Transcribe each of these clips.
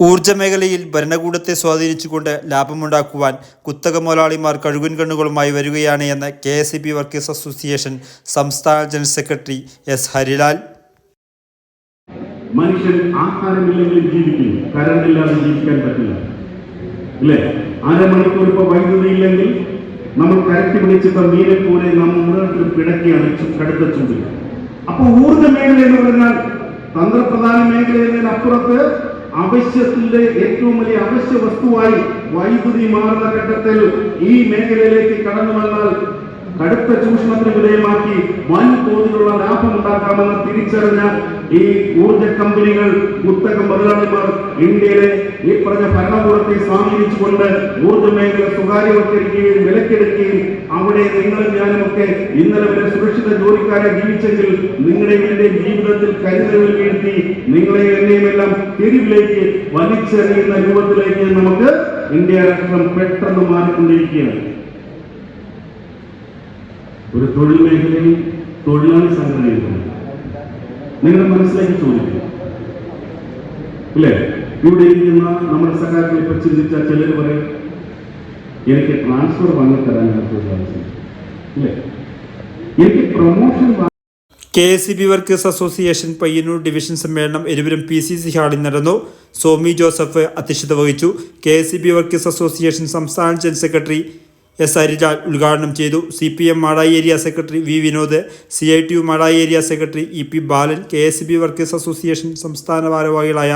ഊർജ മേഖലയിൽ ഭരണകൂടത്തെ സ്വാധീനിച്ചുകൊണ്ട് ലാഭമുണ്ടാക്കുവാൻ കുത്തക മുതലാളിമാർ കഴുകുൻ കണ്ണുകളുമായി വരികയാണ് എന്ന് K S E B workers association സംസ്ഥാന ജനറൽ സെക്രട്ടറി എസ് ഹരിലാൽ. മനുഷ്യൻ ജീവിക്കാൻ പറ്റില്ല. അല്ലേ വൈദ്യുതി ഇല്ലെങ്കിൽ നമ്മൾ കടുത്ത അപ്പൊ ഊർജ മേഖല എന്ന് പറഞ്ഞാൽ തന്ത്രപ്രധാന മേഖലയിൽ എന്നതിനപ്പുറത്ത് അവശ്യത്തിന്റെ ഏറ്റവും വലിയ അവശ്യ വസ്തുവായി വൈദ്യുതി മാറുന്ന ഘട്ടത്തിൽ ഈ മേഖലയിലേക്ക് കടന്നു വന്നാൽ കടുത്ത ചൂഷണത്തിന് വിധേയമാക്കി വൻ തോതിലുള്ള ലാഭം ഉണ്ടാക്കാമെന്ന് തിരിച്ചറിഞ്ഞ ഈ ഊർജ കമ്പനികൾ കുത്തക മുതലാളിമാർ ഇന്ത്യയിലെ ഈ പറഞ്ഞ ഭരണകൂടത്തെ സ്വാധീനിച്ചുകൊണ്ട് ഊർജ മേഖല സ്വകാര്യവൽക്കരിക്കുകയും വിലക്കെടുക്കുകയും അവിടെ നിങ്ങളും ഞാനും ഒക്കെ ഇന്നലെ വരെ സുരക്ഷിത ജോലിക്കാരെ ജീവിച്ചെങ്കിൽ നിങ്ങളുടെ ജീവിതത്തിൽ കരുതലുകൾ വീഴ്ത്തി നിങ്ങളെ എന്നെയും എല്ലാം തെരുവിലേക്ക് വലിച്ചെറിയുന്ന രൂപത്തിലേക്ക് നമുക്ക് ഇന്ത്യ രാഷ്ട്രം പെട്ടെന്ന് മാറിക്കൊണ്ടിരിക്കുകയാണ്. ഒരു തൊഴിൽ മേഖലയിൽ തൊഴിലാളി സംഘടനയുണ്ട് നിങ്ങളുടെ മനസ്സിലേക്ക് ചോദിക്കും ഇല്ലേ? ഇവിടെ ഇരിക്കുന്ന നമ്മുടെ സഖാക്കളെ ഇപ്പൊ ചിന്തിച്ച ചിലർ പറയും എനിക്ക് ട്രാൻസ്ഫർ വാങ്ങിത്തരാൻ തൊഴിലാളി സംഘം." ഇല്ലേ? എനിക്ക് promotion K S E B workers association Payyannur division സമ്മേളനം എരുവരും പി സി സി ഹാളിൽ നടന്നു. സോമി ജോസഫ് അധ്യക്ഷത വഹിച്ചു. K S E B workers association സംസ്ഥാന ജനറൽ സെക്രട്ടറി എസ് ഹരിലാൽ ഉദ്ഘാടനം ചെയ്തു. C P M Madayi area secretary V Vinod C I T U Madayi area secretary E P Balan K S B workers association സംസ്ഥാന ഭാരവാഹികളായ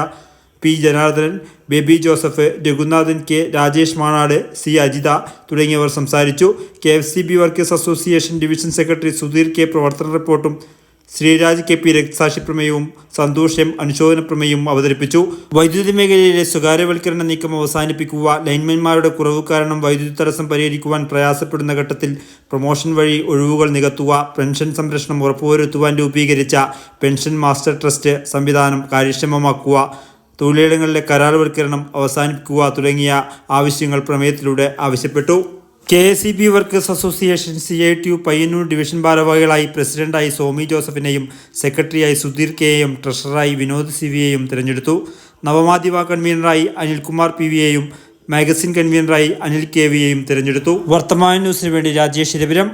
P Janardhanan Baby Joseph Raghunathan K Rajesh Manad C Ajitha തുടങ്ങിയവർ സംസാരിച്ചു. K F C B workers association division secretary Sudheer K പ്രവർത്തന റിപ്പോർട്ടും Sreeraj K P രക്തസാക്ഷി പ്രമേയവും Santhosh M അനുശോചന പ്രമേയവും അവതരിപ്പിച്ചു. വൈദ്യുതി മേഖലയിലെ സ്വകാര്യവൽക്കരണ നീക്കം അവസാനിപ്പിക്കുക ലൈൻമാൻമാരുടെ കുറവ് കാരണം വൈദ്യുതി തടസ്സം പരിഹരിക്കുവാൻ പ്രയാസപ്പെടുന്ന ഘട്ടത്തിൽ പ്രൊമോഷൻ വഴി ഒഴിവുകൾ നികത്തുക പെൻഷൻ സംരക്ഷണം ഉറപ്പുവരുത്തുവാൻ രൂപീകരിച്ച പെൻഷൻ മാസ്റ്റർ ട്രസ്റ്റ് സംവിധാനം കാര്യക്ഷമമാക്കുക തൊഴിലിടങ്ങളിലെ കരാർവൽക്കരണം അവസാനിപ്പിക്കുക തുടങ്ങിയ ആവശ്യങ്ങൾ പ്രമേയത്തിലൂടെ ആവശ്യപ്പെട്ടു. K S E B workers association C I T U Payyanur division ഭാരവാഹികളായി പ്രസിഡന്റായി സോമി ജോസഫിനെയും സെക്രട്ടറിയായി സുധീർ കെയെയും ട്രഷററായി വിനോദ് സി വിയെയും തിരഞ്ഞെടുത്തു. നവമാധ്യമ കൺവീനറായി അനിൽകുമാർ പി വിയെയും മാഗസിൻ കൺവീനറായി അനിൽ കെ വിയെയും തിരഞ്ഞെടുത്തു. വർത്തമാന ന്യൂസിന് വേണ്ടി രാജേഷ് രവിരം.